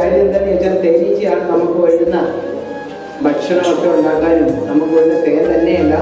കാര്യം എന്താണെന്ന് വെച്ചാൽ തേനീച്ചയാണ് നമുക്ക് വേണ്ടുന്ന ഭക്ഷണമൊക്കെ ഉണ്ടാക്കാനും നമുക്ക് വേണ്ട തേൻ തന്നെയല്ല.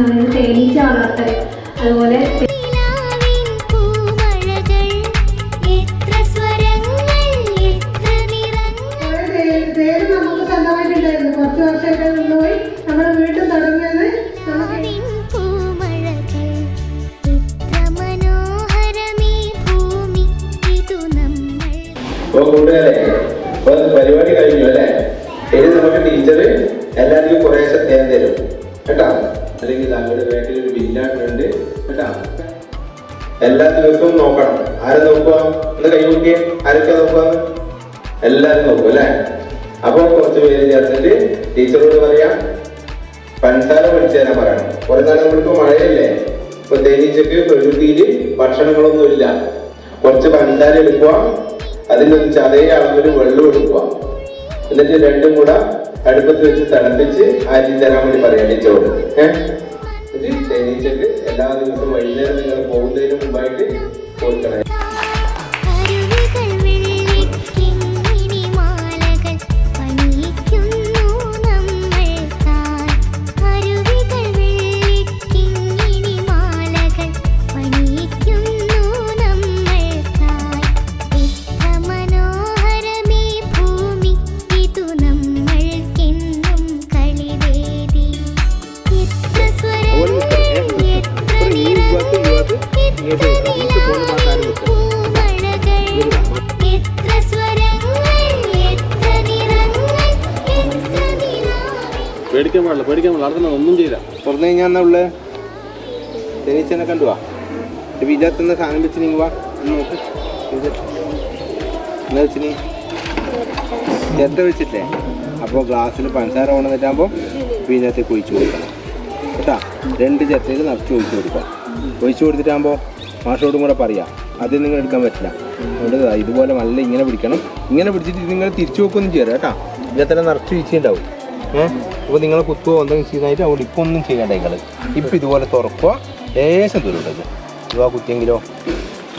നമ്മൾ തേനീച്ച വളർത്തൽ അതുപോലെ നിലാവിൻ പൂമഴകൾ എത്ര സ്വരങ്ങൾ എത്ര നിറങ്ങൾ. തേര് നമുക്ക് സ്വന്തമായിട്ടുണ്ടായിരുന്നു കുറച്ച് വർഷമൊക്കെ നിന്നുപോയി നമ്മൾ വീണ്ടും തുടങ്ങിയത് നമുക്ക് നിലാവിൻ പൂമഴകൾ എത്ര ഭൂമി ഇതു നമ്മൾ. അപ്പൊ കൂട്ടുകാരെ ഇപ്പൊ പരിപാടി കഴിഞ്ഞു അല്ലേ? ഇനി നമുക്ക് ടീച്ചർ എല്ലാവർക്കും കുറേശ്ശെ തേൻ തരും. കേട്ടാ? അല്ലെങ്കിൽ അവരുടെ ബാക്കിൽ ഒരു ബില്ലായിട്ടുണ്ട് കേട്ടാ? എല്ലാ ദിവസവും നോക്കണം. ആരെ നോക്കുക? ഒന്ന് നോക്കിയേ. ആരൊക്കെ നോക്കുക? എല്ലാരും നോക്കും അല്ലേ? അപ്പൊ കുറച്ച് പേര് ചേർത്തിട്ട് ടീച്ചറോട് പറയാം. പഞ്ചസാര പഠിച്ചു തരാൻ പറയണം. കുറെ നാൾ നമ്മളിപ്പോ മഴയല്ലേ? ഇപ്പൊ തേനീച്ചക്ക് പ്രകൃതിയിൽ ഭക്ഷണങ്ങളൊന്നും ഇല്ല കുറച്ച് പഞ്ചസാര എടുക്കുക. അതിനൊന്നിച്ച് അതേ അളവിൽ വെള്ളം എടുക്കുക എന്നിട്ട് രണ്ടും കൂടെ അടുപ്പത്ത് വെച്ച് തിളപ്പിച്ച് ആറ്റി തരാൻ വേണ്ടി പറയാം ഈ ചോറ്. ഏഹ് തേനീച്ചക്ക് എല്ലാ ദിവസവും വൈകുന്നേരം നിങ്ങൾ പോകുന്നതിന് മുമ്പായിട്ട് കൊടുക്കണം. പേടിക്കാൻ പാടില്ല പേടിക്കാൻ പാടില്ല. നടക്കുന്ന ഒന്നും ചെയ്യില്ല. തുറന്നു കഴിഞ്ഞാൽ എന്നാ ഉള്ളത് തേനീച്ചനെ കണ്ടുവാ വിജയത്തുന്ന സാധനം വെച്ച് നീങ്ങുവാ നോക്ക്. എന്നാ വെച്ച് നീ? വെച്ചിട്ടേ. അപ്പോൾ ഗ്ലാസ്സിൽ പഞ്ചസാര കൊണ്ടുവന്നിട്ടാകുമ്പോൾ ഇതിനകത്തേക്ക് ഒഴിച്ചു കൊടുക്കണം. കേട്ടാ? രണ്ട് ചെത്തയിൽ നിറച്ച് ഒഴിച്ചു കൊടുക്കാം. ഒഴിച്ചു കൊടുത്തിട്ടാകുമ്പോൾ മാഷോടും കൂടെ പറയാം. അത് നിങ്ങൾ എടുക്കാൻ പറ്റില്ല. അതുകൊണ്ട് ഇതുപോലെ നല്ല ഇങ്ങനെ പിടിക്കണം. ഇങ്ങനെ പിടിച്ചിട്ട് നിങ്ങൾ തിരിച്ചു നോക്കൊന്നും ചെയ്യാം കേട്ടാ. ഇതിനകത്തെല്ലാം നിറച്ച് വീഴ്ചയുണ്ടാവും. ഏഹ് അപ്പോൾ നിങ്ങൾ കുത്തുവോ എന്തെങ്കിലും ചെയ്യുന്നതായിട്ട് അതുകൊണ്ട് ഇപ്പൊ ഒന്നും ചെയ്യണ്ട നിങ്ങൾ ഇപ്പം ഇതുപോലെ തുറക്കുക ലേശം ദൂരം ഉണ്ടത് ഇതുവാ കുത്തിയെങ്കിലോ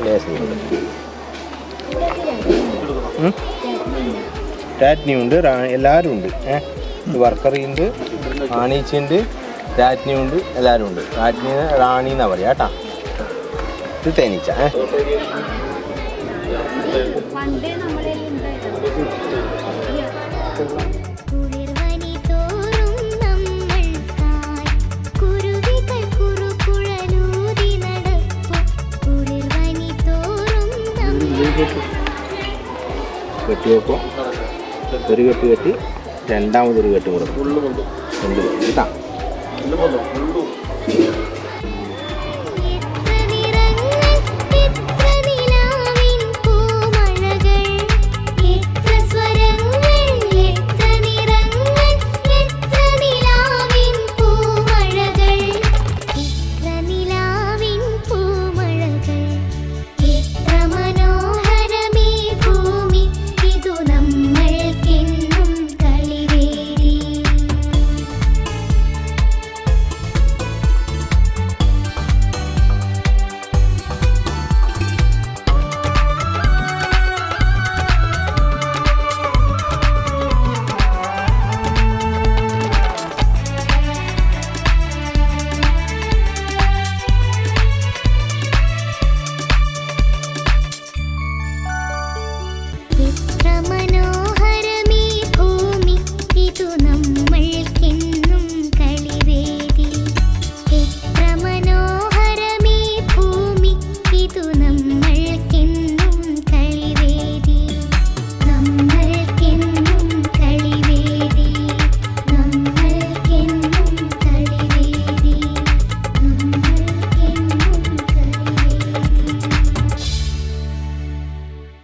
ലേശം ദൂരം രാജ്ഞി ഉണ്ട് എല്ലാവരും ഉണ്ട്. ഏഹ് വർക്കറിയുണ്ട് ആണീച്ചുണ്ട് രാജ്ഞി ഉണ്ട് എല്ലാവരും ഉണ്ട്. രാജ്ഞി റാണി എന്നാ പറയാ കേട്ടാ ഇത് തേനീച്ച ഏഹ് കുളിർവനി കെട്ടി ഒരു കെട്ട് കെട്ടി രണ്ടാമതൊരു കെട്ട് കൊടുക്കും കേട്ടാ